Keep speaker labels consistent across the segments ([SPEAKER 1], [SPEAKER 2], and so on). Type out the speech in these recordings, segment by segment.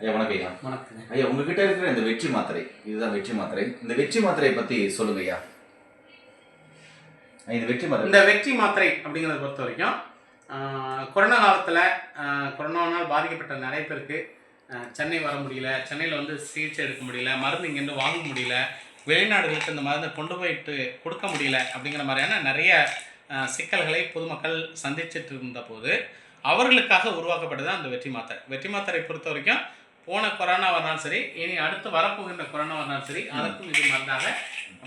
[SPEAKER 1] ஐயா வணக்கம் ஐயா.
[SPEAKER 2] வணக்கங்க.
[SPEAKER 1] ஐயா உங்ககிட்ட இருக்கிற இந்த வெற்றி மாத்திரை இதுதான் வெற்றி மாத்திரை. இந்த வெற்றி மாத்திரையை பத்தி சொல்லுங்க ஐயா. இந்த வெற்றி மாத்திரை.
[SPEAKER 2] இந்த வெற்றி மாத்திரை அப்படிங்கிறத பொறுத்த வரைக்கும் கொரோனா காலத்தில் கொரோனாவால் பாதிக்கப்பட்ட நிறைய பேருக்கு சென்னை வர முடியல சென்னையில் வந்து சிகிச்சை எடுக்க முடியல மருந்து இங்கேருந்து வாங்க முடியல வெளிநாடுகளுக்கு இந்த மருந்தை கொண்டு போயிட்டு கொடுக்க முடியல அப்படிங்கிற மாதிரியான நிறைய சிக்கல்களை பொதுமக்கள் சந்திச்சிட்டு இருந்த போது அவர்களுக்காக உருவாக்கப்பட்டது அந்த வெற்றி மாத்திரை. வெற்றி மாத்திரை பொறுத்த வரைக்கும் போன கொரோனா வரனாலும் சரி இனி அடுத்து வரப்போகின்ற கொரோனா வரனாலும் சரி அதற்கும் இது மருந்தாக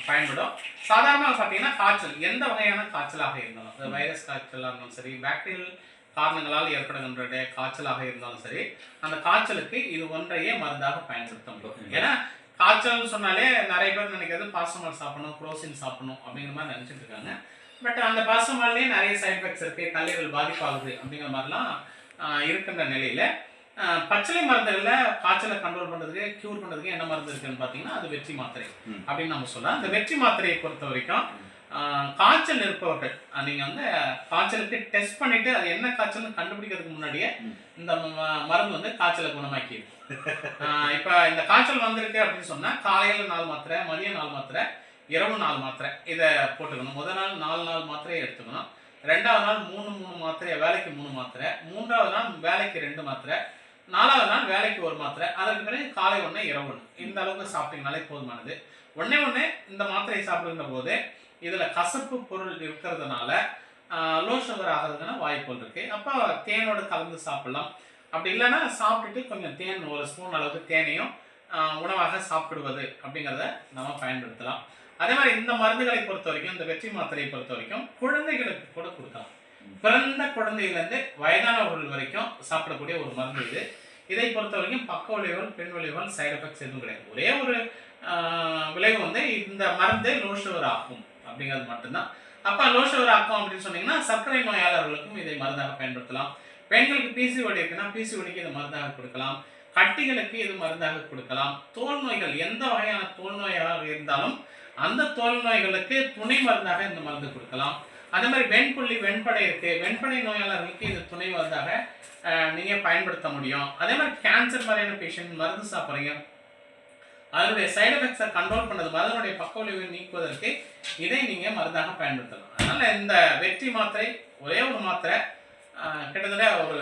[SPEAKER 2] பயன்படும். சாதாரணமாக பார்த்தீங்கன்னா காய்ச்சல் எந்த வகையான காய்ச்சலாக இருந்தாலும் வைரஸ் காய்ச்சலாக இருந்தாலும் சரி பாக்டீரியல் காரணங்களால் ஏற்படுகின்ற காய்ச்சலாக இருந்தாலும் சரி அந்த காய்ச்சலுக்கு இது ஒன்றையே மருந்தாக பயன்படுத்த முடியும். ஏன்னா காய்ச்சல்னு சொன்னாலே நிறைய பேர் நினைக்கிறது பாசமால் சாப்பிடணும் குரோசின் சாப்பிடணும் அப்படிங்கிற மாதிரி நினச்சிட்டு இருக்காங்க. பட் அந்த பாசமால்லேயே நிறைய சைட் எஃபெக்ட்ஸ் இருக்குது கல்லீரல் பாதிப்பாகுது அப்படிங்கிற மாதிரிலாம் இருக்கின்ற நிலையில் ஆஹ், பச்சிலை மருந்துகளில் காய்ச்சலை கண்ட்ரோல் பண்ணுறதுக்கு க்யூர் பண்ணுறதுக்கு என்ன மருந்து இருக்குன்னு பார்த்தீங்கன்னா அது வெற்றி மாத்திரை. அப்படின்னு நம்ம சொல்லலாம் அந்த வெற்றி மாத்திரையை பொறுத்த வரைக்கும் காய்ச்சல் இருப்பவர்கள் ஆஹ், நீங்க வந்து காய்ச்சலுக்கு டெஸ்ட் பண்ணிட்டு அது என்ன காய்ச்சல்னு கண்டுபிடிக்கிறதுக்கு முன்னாடியே. இந்த மருந்து வந்து காய்ச்சலை குணமாக்கிடுது இப்ப இந்த காய்ச்சல் வந்திருக்கு அப்படின்னு சொன்னா காலையில நாலு மாத்திரை மதியம் நாலு மாத்திரை இரவு நாலு மாத்திரை இதை போட்டுக்கணும் முதல் நாள் நாலு நாலு மாத்திரையை எடுத்துக்கணும் ரெண்டாவது நாள் மூணு மூணு மாத்திரை வேலைக்கு மூணு மாத்திரை மூன்றாவது நாள் வேலைக்கு ரெண்டு மாத்திரை நாலாவது நாள் வேலைக்கு ஒரு மாத்திரை அதற்கு பிறகு காலை ஒன்று இரவு ஒன்று இந்த அளவுக்கு சாப்பிட்டீங்கனாலே போதுமானது. ஒன்றே ஒன்று இந்த மாத்திரையை சாப்பிடுகிற போது இதில் கசப்பு பொருள் இருக்கிறதுனால லோ சுகர் ஆகிறதுக்கான வாய்ப்புகள் இருக்குது அப்போ தேனோடு கலந்து சாப்பிடலாம். அப்படி இல்லைன்னா சாப்பிட்டுட்டு கொஞ்சம் தேன் ஒரு ஸ்பூன் அளவுக்கு தேனையும் உணவாக சாப்பிடுவது அப்படிங்கிறத நம்ம பயன்படுத்தலாம். அதே மாதிரி இந்த மருந்துகளை பொறுத்த வரைக்கும் இந்த வெற்றி மாத்திரையை பொறுத்த வரைக்கும் குழந்தைகளுக்கு கூட கொடுக்கலாம். பிறந்த குழந்தையிலேருந்து வயதானவர்கள் வரைக்கும் சாப்பிடக்கூடிய ஒரு மருந்து இது. இதை பொறுத்த வரைக்கும் பக்க விளைவுகள் பெண் விளைவுகள் சைடு எஃபெக்ட்ஸ் எதுவும் கிடையாது. ஒரே ஒரு ஆஹ், விளைவு வந்து இந்த மருந்து லோ சுகர் அப்படிங்கிறது மட்டும்தான். அப்போ லோ சுகர் ஆக்கும் அப்படின்னு சொன்னீங்கன்னா சர்க்கரை நோயாளர்களுக்கும் இதை மருந்தாக பயன்படுத்தலாம். பெண்களுக்கு பிசிஓடி இருக்குன்னா பிசிஓடிக்கு இது மருந்தாக கொடுக்கலாம். கட்டிகளுக்கு இது மருந்தாக கொடுக்கலாம். தோல் நோய்கள் எந்த வகையான தோல் நோயாக இருந்தாலும் அந்த தோல் நோய்களுக்கு துணை மருந்தாக இந்த மருந்து கொடுக்கலாம். அதே மாதிரி வெண்புள்ளி வெண்படை இருக்குது வெண்படை நோயாளர்களுக்கு இது துணை மருந்தாக நீங்கள் பயன்படுத்த முடியும். அதே மாதிரி கேன்சர் மாதிரியான பேஷண்ட் மருந்து சாப்பிட்றீங்க. அதனுடைய சைடு எஃபெக்ட்ஸை கண்ட்ரோல் பண்ணது அதனுடைய பக்க விளைவை நீக்குவதற்கு இதை நீங்கள் மருந்தாக பயன்படுத்தலாம். அதனால் இந்த வெற்றி மாத்திரை ஒரே ஒரு மாத்திரை கிட்டத்தட்ட ஒரு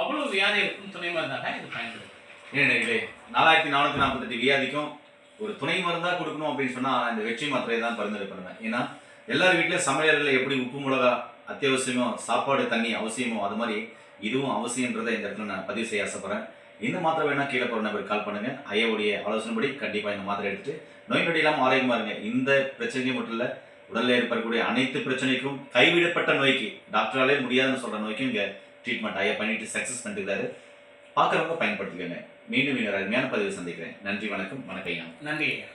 [SPEAKER 2] அவ்வளவு வியாதிகளுக்கும் துணை மருந்தாக இது பயன்படுது
[SPEAKER 1] ஏனே நாலாயிரத்தி நானூற்றி நாற்பத்தெட்டு வியாதிக்கும் ஒரு துணை மருந்தாக கொடுக்கணும் அப்படின்னு சொன்னால் இந்த வெற்றி மாத்திரையை தான் பரிந்துரை பண்ணுவேன் ஏன்னா எல்லார் வீட்டிலையும் சமையல்களில் எப்படி உப்பு மிளகா அத்தியாவசியமோ சாப்பாடு தண்ணி அவசியமோ அது மாதிரி இதுவும் அவசியன்றதை இந்த இடத்துல நான் பதிவு செய்ய ஆசைப்பட்றேன். இந்த மாத்திரை வேணால் கீழே போகிற நபர் கால் பண்ணுங்க. ஐயாவுடைய ஆலோசனைப்படி கண்டிப்பாக இந்த மாத்திரை எடுத்துட்டு நோய் நொடி இல்லாமல் ஆரோக்கியமாக இருங்க. இந்த பிரச்சனையும் மட்டும் இல்லை உடலில் ஏற்படக்கூடிய அனைத்து பிரச்சனைக்கும் கைவிடப்பட்ட நோய்க்கு டாக்டராலே முடியாதுன்னு சொல்கிற நோய்க்கும் இங்கே ட்ரீட்மெண்ட் ஐயா பண்ணிட்டு சக்ஸஸ் பண்ணிருக்காரு. பார்க்குறவங்க பயன்படுத்திக்கோங்க. மீண்டும் இன்னொரு அருமையான பதிவு சந்திக்கிறேன். நன்றி வணக்கம். வணக்கம் ஐயா.
[SPEAKER 2] நன்றி ஐயா.